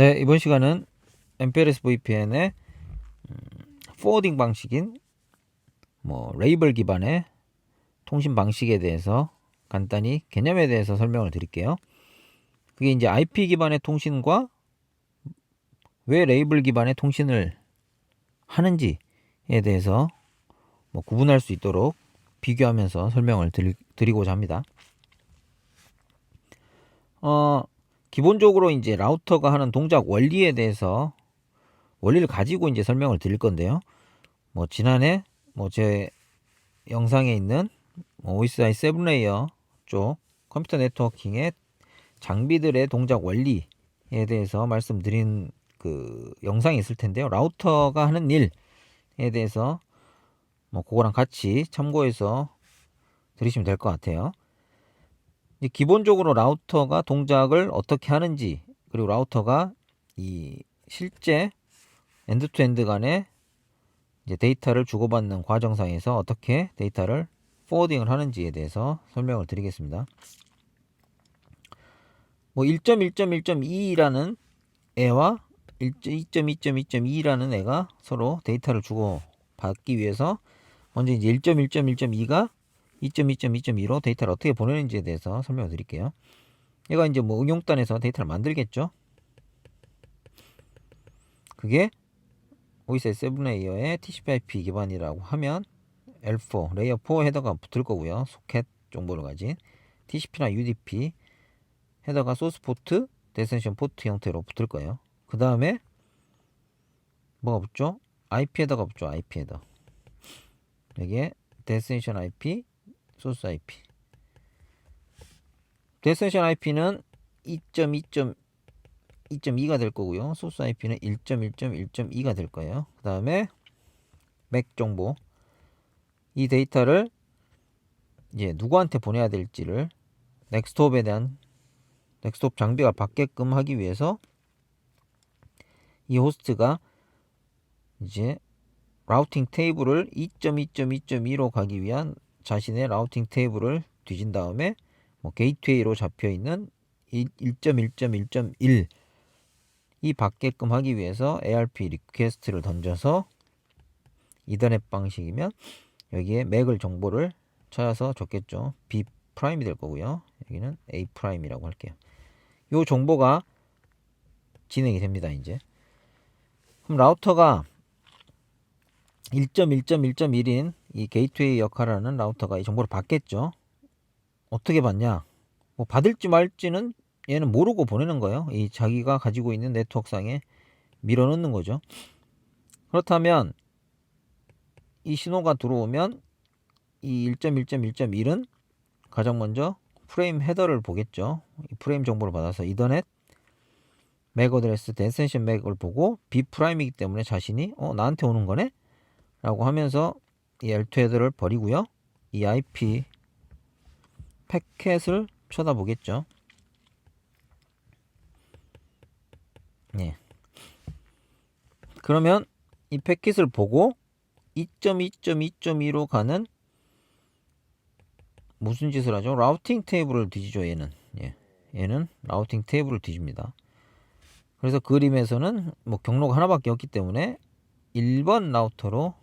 네, 이번 시간은 MPLS VPN의 음, 포워딩 방식인 뭐 레이블 기반의 통신 방식에 대해서 간단히 개념에 대해서 설명을 드릴게요. 그게 이제 IP 기반의 통신과 왜 레이블 기반의 통신을 하는지에 대해서 뭐 구분할 수 있도록 비교하면서 설명을 드리, 드리고자 합니다. 어, 기본적으로 이제 라우터가 하는 동작 원리에 대해서 원리를 가지고 이제 설명을 드릴 건데요. 뭐 지난해 뭐 제 영상에 있는 뭐 OSI 7레이어 쪽 컴퓨터 네트워킹의 장비들의 동작 원리에 대해서 말씀드린 그 영상이 있을 텐데요. 라우터가 하는 일에 대해서 뭐 그거랑 같이 참고해서 들으시면 될 것 같아요. 기본적으로 라우터가 동작을 어떻게 하는지 그리고 라우터가 이 실제 엔드 투 엔드 간에 이제 데이터를 주고받는 과정상에서 어떻게 데이터를 포워딩을 하는지에 대해서 설명을 드리겠습니다. 뭐 1.1.1.2라는 애와 2.2.2.2라는 애가 서로 데이터를 주고 받기 위해서 먼저 이제 1.1.1.2가 2.2.2.2로 데이터를 어떻게 보내는지에 대해서 설명을 드릴게요. 얘가 이제 뭐 응용단에서 데이터를 만들겠죠. 그게 OSI 7레이어의 TCP/IP 기반이라고 하면 L4 레이어 4 헤더가 붙을 거고요. 소켓 정보를 가진 TCP나 UDP 헤더가 소스 포트, 데스티네이션 포트 형태로 붙을 거예요. 그 다음에 뭐가 붙죠? IP 헤더가 붙죠. IP 헤더. 여기에 데스티네이션 IP, 소스 IP. 데스티네이션 IP는 2.2.2.2가 될 거고요. 소스 IP는 1.1.1.2가 될 거예요. 그 다음에 맥 정보. 이 데이터를 이제 누구한테 보내야 될지를 넥스트홉에 대한 넥스트홉 장비가 받게끔 하기 위해서 이 호스트가 이제 라우팅 테이블을 2.2.2.2로 가기 위한 자신의 라우팅 테이블을 뒤진 다음에 뭐 게이트웨이로 잡혀 있는 1.1.1.1 이 받게끔 하기 위해서 ARP 리퀘스트를 던져서 이더넷 방식이면 여기에 맥을 정보를 찾아서 줬겠죠. B 프라임이 될 거고요. 여기는 A 프라임이라고 할게요. 요 정보가 진행이 됩니다. 이제 그럼 라우터가 1.1.1.1인 이 게이트웨이 역할을 하는 라우터가 이 정보를 받겠죠. 어떻게 받냐? 뭐 받을지 말지는 얘는 모르고 보내는 거예요. 이 자기가 가지고 있는 네트워크상에 밀어넣는 거죠. 그렇다면 이 신호가 들어오면 이 1.1.1.1은 가장 먼저 프레임 헤더를 보겠죠. 이 프레임 정보를 받아서 이더넷 맥 어드레스 데센션 맥을 보고 B 프라임이기 때문에 자신이 어 나한테 오는 거네 라고 하면서 이 L2 헤더를 버리고요. 이 IP 패켓을 쳐다보겠죠. 예. 그러면 이 패킷을 보고 2.2.2.2로 가는 무슨 짓을 하죠? 라우팅 테이블을 뒤지죠, 얘는. 예. 얘는 라우팅 테이블을 뒤집니다. 그래서 그림에서는 뭐 경로가 하나밖에 없기 때문에 1번 라우터로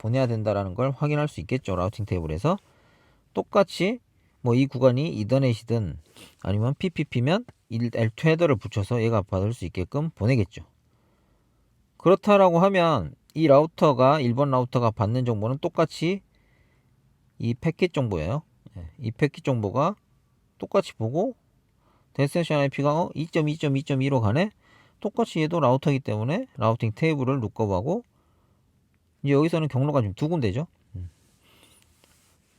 보내야 된다라는 걸 확인할 수 있겠죠. 라우팅 테이블에서 똑같이 뭐 이 구간이 이더넷이든 아니면 PPP면 L2 헤더를 붙여서 얘가 받을 수 있게끔 보내겠죠. 그렇다라고 하면 이 라우터가 1번 라우터가 받는 정보는 똑같이 이 패킷 정보예요. 예, 이 패킷 정보가 똑같이 보고 데스티네이션 IP가 2.2.2.2로 가네. 똑같이 얘도 라우터이기 때문에 라우팅 테이블을 룩업하고 이제 여기서는 경로가 지금 두 군데죠.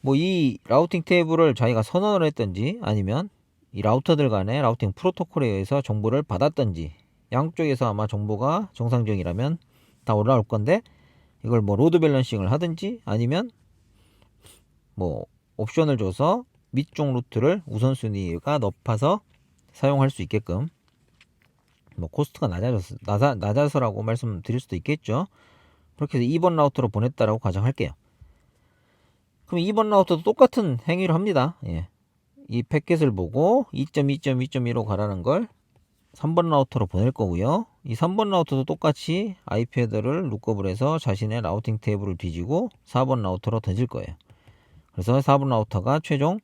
뭐 이 라우팅 테이블을 자기가 선언을 했던지 아니면 이 라우터들 간의 라우팅 프로토콜에 의해서 정보를 받았던지 양쪽에서 아마 정보가 정상적이라면 다 올라올 건데 이걸 뭐 로드 밸런싱을 하든지 아니면 뭐 옵션을 줘서 밑쪽 루트를 우선순위가 높아서 사용할 수 있게끔 뭐 코스트가 낮아져서 낮아, 낮아서라고 말씀드릴 수도 있겠죠. 그렇게 해서 2번 라우터로 보냈다라고 가정할게요. 그럼 2번 라우터도 똑같은 행위를 합니다. 예. 이 패켓을 보고 2.2.2.2로 가라는 걸 3번 라우터로 보낼 거고요. 이 3번 라우터도 똑같이 헤더를 룩업을 해서 자신의 라우팅 테이블을 뒤지고 4번 라우터로 던질 거예요. 그래서 4번 라우터가 최종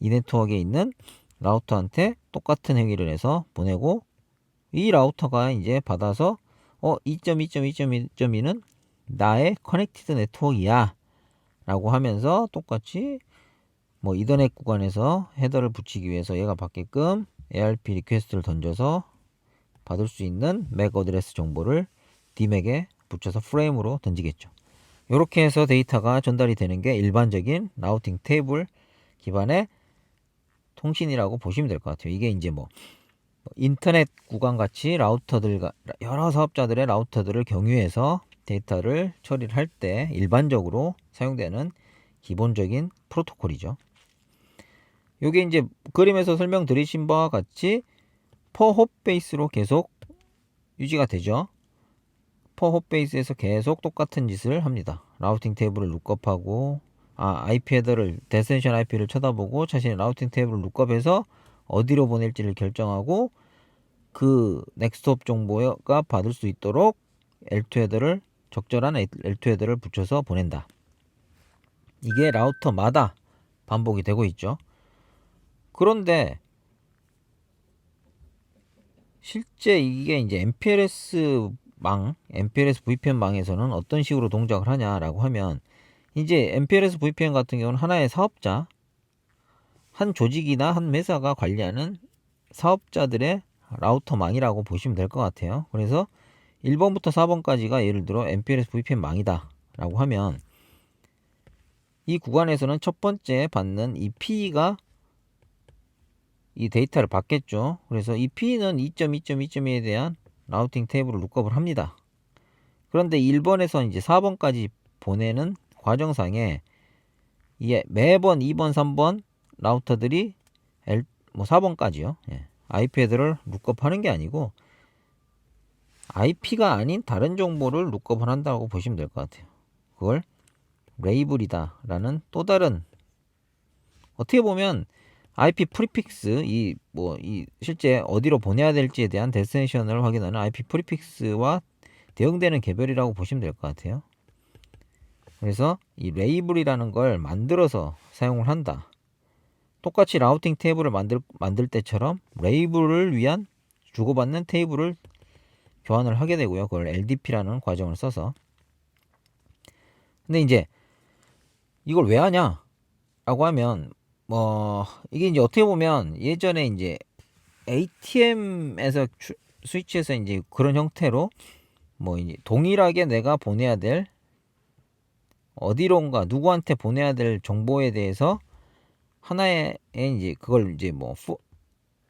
이 네트워크에 있는 라우터한테 똑같은 행위를 해서 보내고 이 라우터가 이제 받아서 어 2.2.2.2.2는 나의 커넥티드 네트워크이야 라고 하면서 똑같이 뭐 이더넷 구간에서 헤더를 붙이기 위해서 얘가 받게끔 ARP 리퀘스트를 던져서 받을 수 있는 맥 어드레스 정보를 D맥에 붙여서 프레임으로 던지겠죠. 이렇게 해서 데이터가 전달이 되는 게 일반적인 라우팅 테이블 기반의 통신이라고 보시면 될 것 같아요. 이게 이제 뭐 인터넷 구간 같이 라우터들 여러 사업자들의 라우터들을 경유해서 데이터를 처리를 할 때 일반적으로 사용되는 기본적인 프로토콜이죠. 요게 이제 그림에서 설명드리신 바와 같이 퍼홉 베이스로 계속 유지가 되죠. 퍼홉 베이스에서 계속 똑같은 짓을 합니다. 라우팅 테이블을 룩업하고 아 IP 헤더를 데스티네이션 IP를 쳐다보고 자신의 라우팅 테이블을 룩업해서 어디로 보낼지를 결정하고 그 넥스트홉 정보가 받을 수 있도록 L2 헤더를 적절한 L2 헤더를 붙여서 보낸다. 이게 라우터마다 반복이 되고 있죠. 그런데 실제 이게 이제 MPLS 망, MPLS VPN 망에서는 어떤 식으로 동작을 하냐라고 하면 이제 MPLS VPN 같은 경우는 하나의 사업자, 한 조직이나 한 회사가 관리하는 사업자들의 라우터망이라고 보시면 될 것 같아요. 그래서 1번부터 4번까지가 예를 들어 MPLS VPN 망이다 라고 하면 이 구간에서는 첫 번째 받는 이 P가 이 데이터를 받겠죠. 그래서 이 P는 2.2.2.2에 대한 라우팅 테이블을 룩업을 합니다. 그런데 1번에서 이제 4번까지 보내는 과정상에 이게 매번 2번, 3번 라우터들이 L, 뭐 4번까지요. 예. IP 헤더를 룩업하는 게 아니고 IP가 아닌 다른 정보를 룩업을 한다고 보시면 될 것 같아요. 그걸 레이블이다라는 또 다른 어떻게 보면 IP 프리픽스 이 뭐 이 실제 어디로 보내야 될지에 대한 데스티네이션을 확인하는 IP 프리픽스와 대응되는 개별이라고 보시면 될 것 같아요. 그래서 이 레이블이라는 걸 만들어서 사용을 한다. 똑같이 라우팅 테이블을 만들 만들 때처럼 레이블을 위한 주고받는 테이블을 교환을 하게 되고요. 그걸 LDP라는 과정을 써서. 근데 이제 이걸 왜 하냐? 라고 하면 뭐 이게 이제 어떻게 보면 예전에 이제 ATM에서 주, 스위치에서 이제 그런 형태로 뭐 이제 동일하게 내가 보내야 될 어디론가 누구한테 보내야 될 정보에 대해서 하나의 이제 그걸 이제 뭐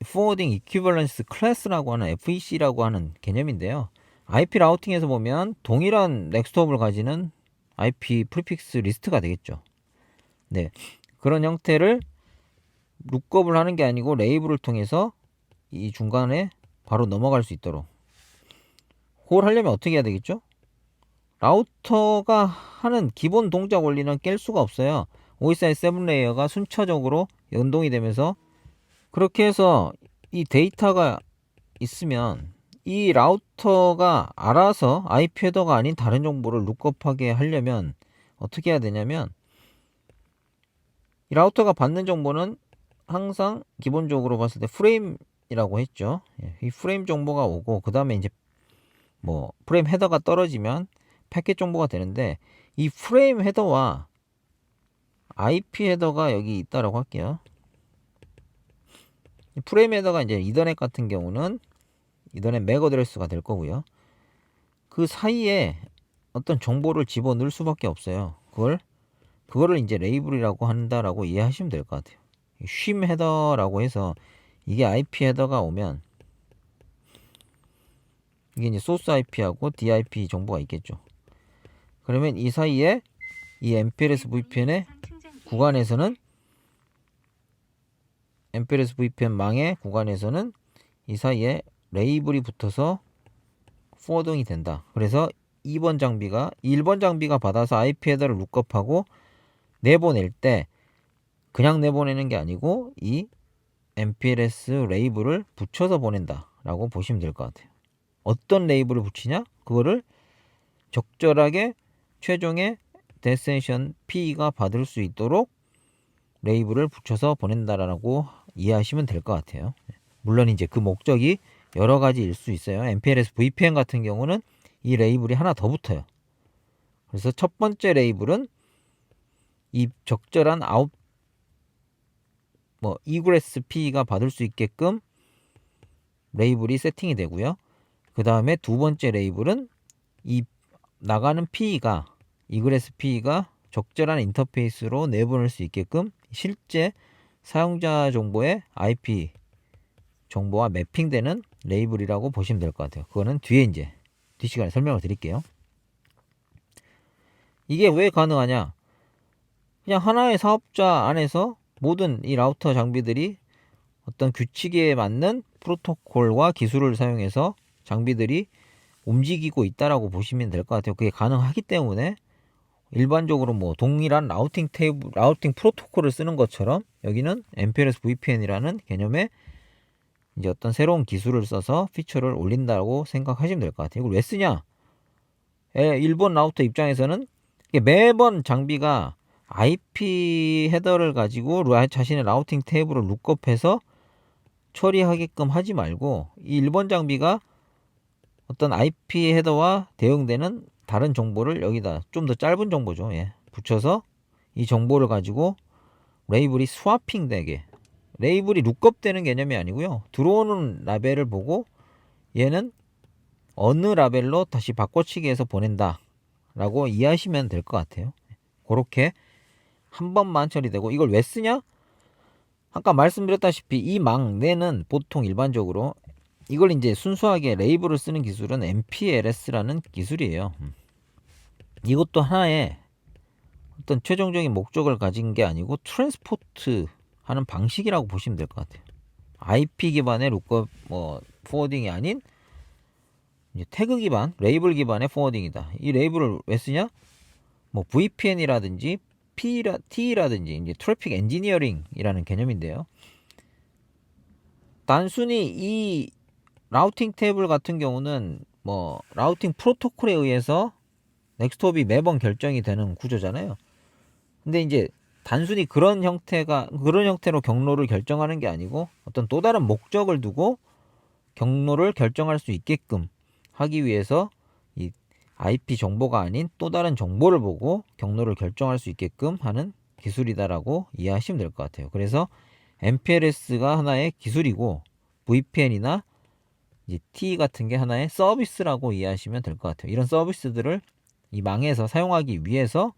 forwarding equivalence class라고 하는 FEC라고 하는 개념인데요. IP 라우팅에서 보면 동일한 넥스트홉을 가지는 IP 프리픽스 리스트가 되겠죠. 네. 그런 형태를 룩업을 하는 게 아니고 레이블을 통해서 이 중간에 바로 넘어갈 수 있도록 그걸 하려면 어떻게 해야 되겠죠? 라우터가 하는 기본 동작 원리는 깰 수가 없어요. OSI 7 레이어가 순차적으로 연동이 되면서 그렇게 해서 이 데이터가 있으면 이 라우터가 알아서 IP 헤더가 아닌 다른 정보를 룩업하게 하려면 어떻게 해야 되냐면 이 라우터가 받는 정보는 항상 기본적으로 봤을 때 프레임이라고 했죠. 예, 이 프레임 정보가 오고 그 다음에 이제 뭐 프레임 헤더가 떨어지면 패킷 정보가 되는데 이 프레임 헤더와 IP 헤더가 여기 있다라고 할게요. 프레임 헤더가 이제 이더넷 같은 경우는 이더넷 맥 어드레스가 될 거고요. 그 사이에 어떤 정보를 집어 넣을 수밖에 없어요. 그걸 그거를 이제 레이블이라고 한다라고 이해하시면 될 것 같아요. 쉼 헤더라고 해서 이게 IP 헤더가 오면 이게 이제 소스 IP하고 DIP 정보가 있겠죠. 그러면 이 사이에 이 MPLS VPN의 구간에서는 MPLS VPN 망의 구간에서는 이 사이에 레이블이 붙어서 포워딩이 된다. 그래서 2번 장비가 1번 장비가 받아서 IP 헤더를 룩업하고 내보낼 때 그냥 내보내는 게 아니고 이 MPLS 레이블을 붙여서 보낸다 라고 보시면 될 것 같아요. 어떤 레이블을 붙이냐? 그거를 적절하게 최종의 데스티네이션 P가 받을 수 있도록 레이블을 붙여서 보낸다라고 이해하시면 될 것 같아요. 물론 이제 그 목적이 여러 가지일 수 있어요. MPLS VPN 같은 경우는 이 레이블이 하나 더 붙어요. 그래서 첫 번째 레이블은 이 적절한 아웃 뭐 이그레스 P가 받을 수 있게끔 레이블이 세팅이 되고요. 그 다음에 두 번째 레이블은 이 나가는 P가 이그레스 P가 적절한 인터페이스로 내보낼 수 있게끔 실제 사용자 정보의 IP 정보와 매핑되는 레이블이라고 보시면 될 것 같아요. 그거는 뒤에 이제 뒷시간에 설명을 드릴게요. 이게 왜 가능하냐? 그냥 하나의 사업자 안에서 모든 이 라우터 장비들이 어떤 규칙에 맞는 프로토콜과 기술을 사용해서 장비들이 움직이고 있다라고 보시면 될 것 같아요. 그게 가능하기 때문에 일반적으로 뭐 동일한 라우팅 테이블, 라우팅 프로토콜을 쓰는 것처럼 여기는 MPLS VPN이라는 개념의 이제 어떤 새로운 기술을 써서 피처를 올린다고 생각하시면 될 것 같아요. 이걸 왜 쓰냐? 에, 일본 라우터 입장에서는 이게 매번 장비가 IP 헤더를 가지고 라- 자신의 라우팅 테이블을 룩업해서 처리하게끔 하지 말고 이 일본 장비가 어떤 IP 헤더와 대응되는 다른 정보를 여기다 좀 더 짧은 정보죠. 예. 붙여서 이 정보를 가지고 레이블이 스와핑 되게 레이블이 룩업 되는 개념이 아니고요. 들어오는 라벨을 보고 얘는 어느 라벨로 다시 바꿔치기 해서 보낸다 라고 이해하시면 될 것 같아요. 그렇게 한 번만 처리되고 이걸 왜 쓰냐? 아까 말씀드렸다시피 이 망내는 보통 일반적으로 이걸 이제 순수하게 레이블을 쓰는 기술은 MPLS라는 기술이에요. 음. 이것도 하나의 어떤 최종적인 목적을 가진 게 아니고 트랜스포트 하는 방식이라고 보시면 될 것 같아요. IP 기반의 룩업 뭐 포워딩이 아닌 태그 기반, 레이블 기반의 포워딩이다. 이 레이블을 왜 쓰냐? 뭐 VPN이라든지 P라, T라든지 이제 트래픽 엔지니어링이라는 개념인데요. 단순히 이 라우팅 테이블 같은 경우는 뭐 라우팅 프로토콜에 의해서 넥스트홉이 매번 결정이 되는 구조잖아요. 근데 이제 단순히 그런 형태가 그런 형태로 경로를 결정하는 게 아니고 어떤 또 다른 목적을 두고 경로를 결정할 수 있게끔 하기 위해서 이 IP 정보가 아닌 또 다른 정보를 보고 경로를 결정할 수 있게끔 하는 기술이다라고 이해하시면 될 것 같아요. 그래서 MPLS가 하나의 기술이고 VPN이나 이제 T 같은 게 하나의 서비스라고 이해하시면 될 것 같아요. 이런 서비스들을 이 망에서 사용하기 위해서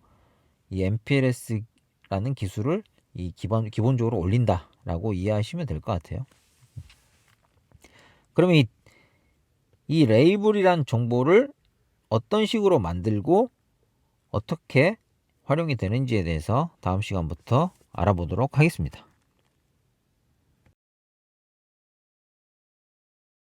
이 MPLS라는 기술을 이 기본 기본적으로 올린다라고 이해하시면 될 것 같아요. 그러면 이, 이 레이블이란 정보를 어떤 식으로 만들고 어떻게 활용이 되는지에 대해서 다음 시간부터 알아보도록 하겠습니다.